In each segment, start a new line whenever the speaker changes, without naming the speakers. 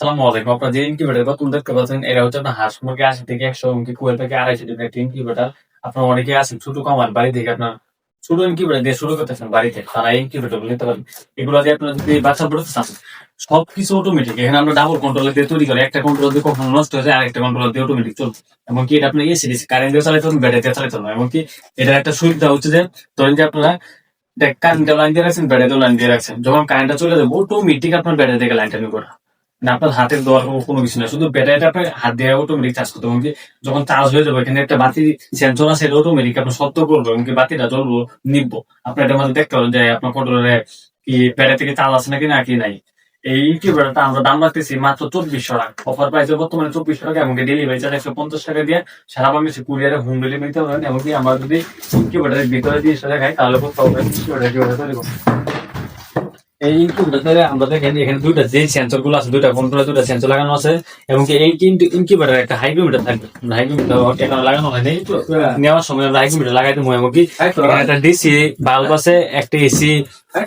আপনারা এটা একটা অনেকে আছেন বাড়ি শুরু করতেছেন বাড়িতে এগুলো বাচ্চা সবকিছু অটোমেটিক এখানে ডাবল কন্ট্রোলার দিয়ে তৈরি করি। একটা কন্ট্রোলার দিয়ে কখনো নষ্ট হয়ে যায়, আরেকটা কন্ট্রোলার দিয়ে অটোমেটিক চলবে। এমনকি এটা আপনার এসি ডিসি কারেন্ট দিয়ে চালাইতে ব্যাটারি দিয়ে চালাইতে হবে এমনকি এটার একটা সুবিধা হচ্ছে যে, ধরেন যে আপনারা কারেন্টটা লাইন দিয়ে রাখছেন ব্যাটারি লাইন দিয়ে রাখছেন। যখন কারেন্টটা চলে যাবে অটোমেটিক আপনার ব্যাটারি থেকে লাইনটা নিয়ে আপনার হাতের দেওয়ার কোনো- কিছু না। শুধু ব্যাটারিটা আপনার হাত দিয়ে অটোমেটিক চার্জ করতে হবে। যখন চার্জ হয়ে যাবে, এখানে একটা বাতি সেন্সর আছে, এটা অটোমেটিক আপনার সত্য করব এমনকি বাতিটা জ্বলবো, নিবো। আপনার এটার মধ্যে দেখতে পাবেন যে আপনার কন্ট্রোলারে কি ব্যাটারি থেকে চার্জ আছে নাকি নাকি নাই। এই ইনকিউবেটরটা আমরা দাম রাখতেছি মাত্র চব্বিশশো টাকা। অফার প্রাইসে বর্তমানে চব্বিশশো টাকা, এমনকি ডেলিভারি চার্জ একশো পঞ্চাশ টাকা দিয়ে সারা বাংলাদেশে কুরিয়ারে হোম ডেলিভারি নিতে পারেন। এমনকি আমরা যদি ইনকিউবেটারের ভিতরে দিয়ে সেটা খাই তাহলে ইনকিউবেটার কীভাবে তৈরি করব এই ইনকিউবেটারে আমরা দেখেন এখানে দুইটা যে সেন্সরগুলো আছে দুইটা কন্ট্রোলার দুইটা সেন্সর লাগানো আছে এবং কি এই ইনকিউবেটার একটা হাইগ্রোমিটার থাকবে। হাইগ্রোমিটার এখানে লাগানো হয়নি নেওয়ার সময় আমরা হাইগ্রোমিটার লাগাইতে হয়। একটা ডিসি বাল্ব আছে একটা এসি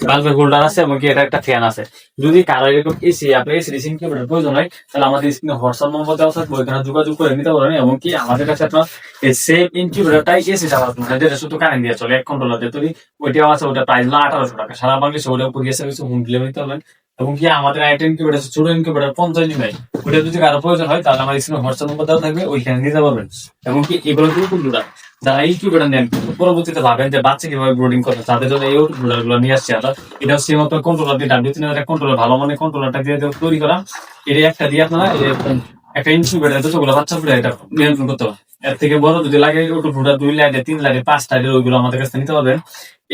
বাল্বের হোল্ডার আছে এবং কি এটা একটা ফ্যান আছে। যদি কারও এরকম এসি, আপনার এসি রিসিং কেবলের প্রয়োজন হয়, তাহলে আমাদের স্ক্রিনে হোয়াটসঅ্যাপ নম্বর দেওয়া থাকবে ওইখানে যোগাযোগ করে নিতে পারেন এবং কি আমাদের কাছে আপনার এই সেম ইনকিউবেটারটাই এসি চালাতে হয় যেটা শুধু কারেন্ট দিয়ে চলে, এক কন্ট্রোলার দিয়ে তৈরি, ওইটাও আছে ওটা প্রাইস হলো আঠারোশো টাকা। সারা বাংলাদেশে ওটা উপর গিয়ে হোম ডেলিভারি পারবেন। এবং কি আমাদের আইটেম ইনকিউবেটার আছে, ছোট ইনকিউবেটার পঞ্চাশ নিবে ওটা যদি কারও প্রয়োজন হয়, তাহলে আমার স্ক্রিনে হোয়াটসঅ্যাপ নম্বর দেওয়া থাকবে, ওইখানে নিতে পারবেন। এবং কি এগুলো কিন্তু কুকুরটা যারা ইনকিউবেটার নেন, পরবর্তীতে ভাবেন যে বাচ্চা কীভাবে ব্রোডিং করতে তাদের জন্য এই কুকুরটা গুলো নিয়ে আসছে আমরা। এটা হচ্ছে মাত্র কন্ট্রোলার দিয়ে ডাব্লিউ তিন হাজার কন্ট্রোলার ভালো মানে কন্ট্রোলারটা দিয়ে তৈরি করা। এটা একটা দিয়ে আপনারা এই একটা ইনকিউবেটার যতগুলো বাচ্চা ফুটে এটা নিয়ন্ত্রণ করতে হবে এর থেকে বড় যদি লাগে ওটু ফুটা দুই লাইটে তিন লাইটে পাঁচ লাইটের ওইগুলো আমাদের কাছে নিতে পারবেন।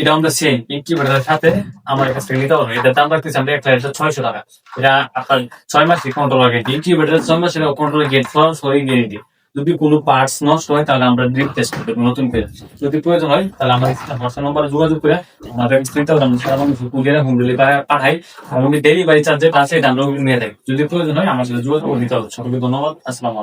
এটা আমরা সেম ইনকিউবেটারের সাথে আমার কাছ থেকে নিতে পারবেন। এটার দাম রাখতেছি আমরা এক লাইটের ছয়শো টাকা। এটা আপনার ছয় মাসের কন্ট্রোলার গ্যারেন্টি ইনকিউবেটারের ছয় মাসের কন্ট্রোলার গেট ফ্লাস হয়ে গ্যারেন্টি যদি কোনো পার্টস নষ্ট হয়, তাহলে আমরা করতে পারব নতুন করে। যদি প্রয়োজন হয়, তাহলে আমাদের হোয়াটসঅ্যাপ নাম্বারে যোগাযোগ করে আমাদের পারব আমরা সারা কুরিয়ারে হোম ডেলিভারি পাঠাই এবং ডেলিভারি চার্জে এটা আমরা নিয়ে দেয়। যদি প্রয়োজন হয় আমার সাথে যোগাযোগ নিতে হবে সকলকে ধন্যবাদ। আসসালামু